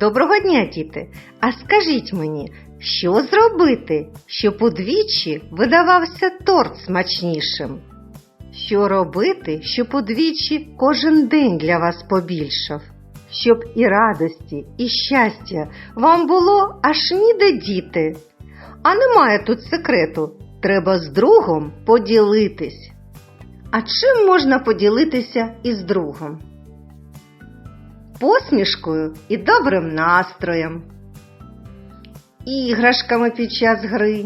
Доброго дня, діти! А скажіть мені, що зробити, щоб удвічі видавався торт смачнішим? Що робити, щоб удвічі кожен день для вас побільшав? Щоб і радості, і щастя вам було аж ніде діти. А немає тут секрету, треба з другом поділитись. А чим можна поділитися із другом? Посмішкою і добрим настроєм, іграшками під час гри,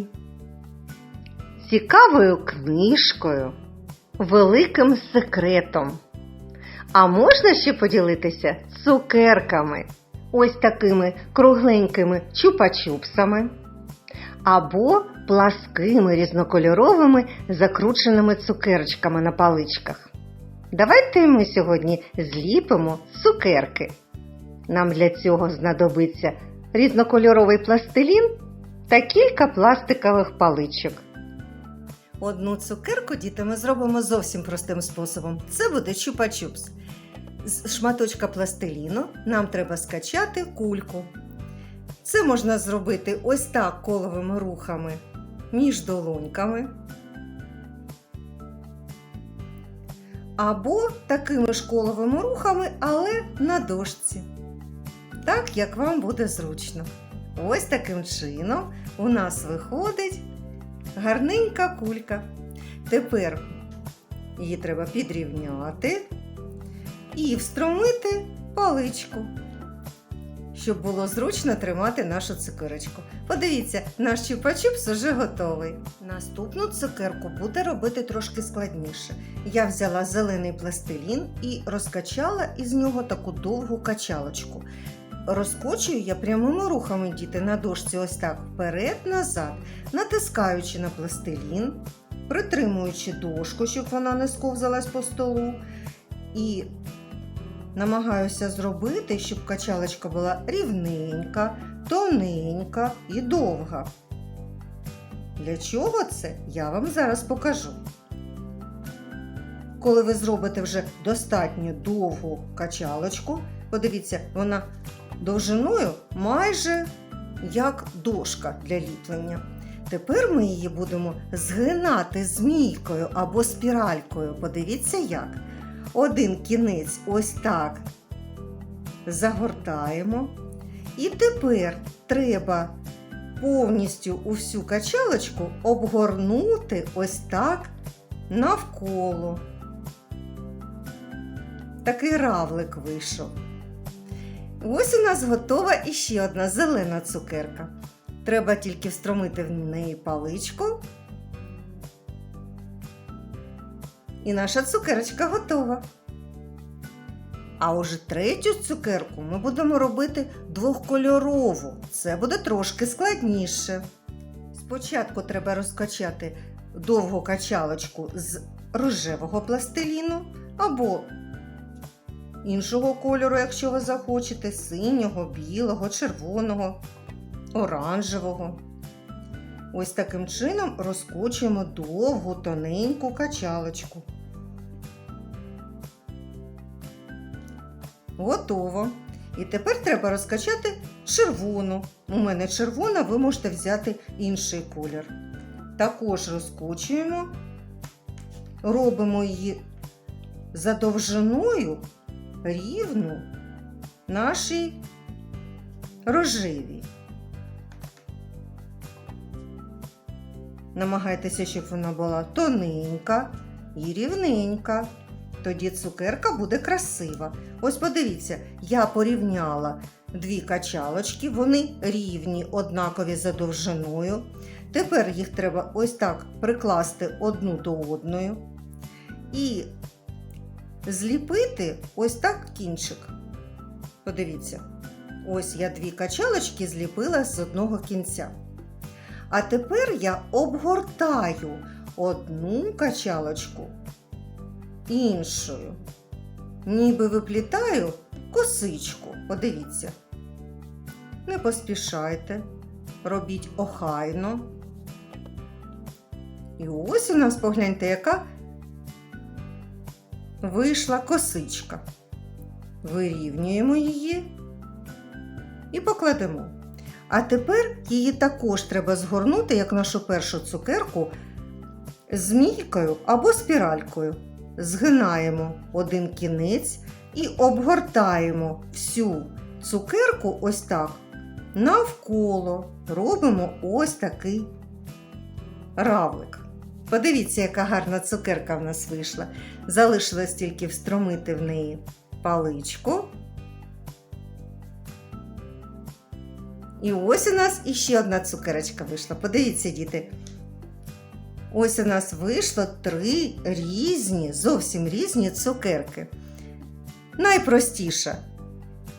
цікавою книжкою, великим секретом. А можна ще поділитися цукерками, ось такими кругленькими чупа-чупсами, або пласкими різнокольоровими закрученими цукерочками на паличках. Давайте ми сьогодні зліпимо цукерки. Нам для цього знадобиться різнокольоровий пластилін та кілька пластикових паличок. Одну цукерку діти ми зробимо зовсім простим способом. Це буде чупа-чупс. З шматочка пластиліну нам треба скачати кульку. Це можна зробити ось так коловими рухами між долоньками. Або такими ж рухами, але на дошці. Так, як вам буде зручно. Ось таким чином у нас виходить гарненька кулька. Тепер її треба підрівняти і встромити паличку, щоб було зручно тримати нашу цукерочку. Подивіться, наш чупа-чупс уже готовий. Наступну цукерку буде робити трошки складніше. Я взяла зелений пластилін і розкачала із нього таку довгу качалочку. Розкочую я прямими рухами діти на дошці ось так вперед-назад, натискаючи на пластилін, притримуючи дошку, щоб вона не сковзалась по столу. І намагаюся зробити, щоб качалочка була рівненька, тоненька і довга. Для чого це, я вам зараз покажу. Коли ви зробите вже достатньо довгу качалочку, подивіться, вона довжиною майже як дошка для ліплення. Тепер ми її будемо згинати змійкою або спіралькою. Подивіться як. Один кінець ось так загортаємо. І тепер треба повністю усю качалочку обгорнути ось так навколо. Такий равлик вийшов. Ось у нас готова іще одна зелена цукерка. Треба тільки встромити в неї паличку. І наша цукерочка готова. А уже третю цукерку ми будемо робити двохкольорову. Це буде трошки складніше. Спочатку треба розкачати довгу качалочку з рожевого пластиліну або іншого кольору, якщо ви захочете, синього, білого, червоного, оранжевого. Ось таким чином розкочуємо довгу тоненьку качалочку. Готово. І тепер треба розкачати червону. У мене червона, ви можете взяти інший колір. Також розкочуємо, робимо її за довжиною рівну нашій рожевій. Намагайтеся, щоб вона була тоненька і рівненька. Тоді цукерка буде красива. Ось подивіться, я порівняла дві качалочки, вони рівні, однакові за довжиною. Тепер їх треба ось так прикласти одну до одної і зліпити ось так кінчик. Подивіться, ось я дві качалочки зліпила з одного кінця. А тепер я обгортаю одну качалочку іншою. Ніби виплітаю косичку. Подивіться. Не поспішайте, робіть охайно. І ось у нас погляньте, яка вийшла косичка. Вирівнюємо її і покладемо. А тепер її також треба згорнути, як нашу першу цукерку, змійкою або спіралькою. Згинаємо один кінець і обгортаємо всю цукерку ось так навколо. Робимо ось такий равлик. Подивіться, яка гарна цукерка в нас вийшла. Залишилось тільки встромити в неї паличку. І ось у нас іще одна цукерочка вийшла. Подивіться, діти. Ось у нас вийшло три різні, зовсім різні цукерки. Найпростіша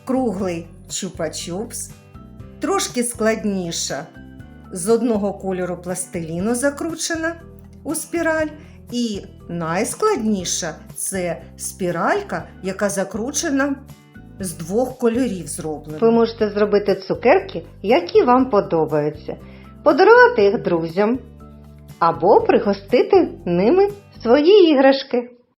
круглий чупа-чупс, трошки складніша з одного кольору пластиліну закручена у спіраль. І найскладніша це спіралька, яка закручена з двох кольорів зроблена. Ви можете зробити цукерки, які вам подобаються, подарувати їх друзям або пригостити ними свої іграшки.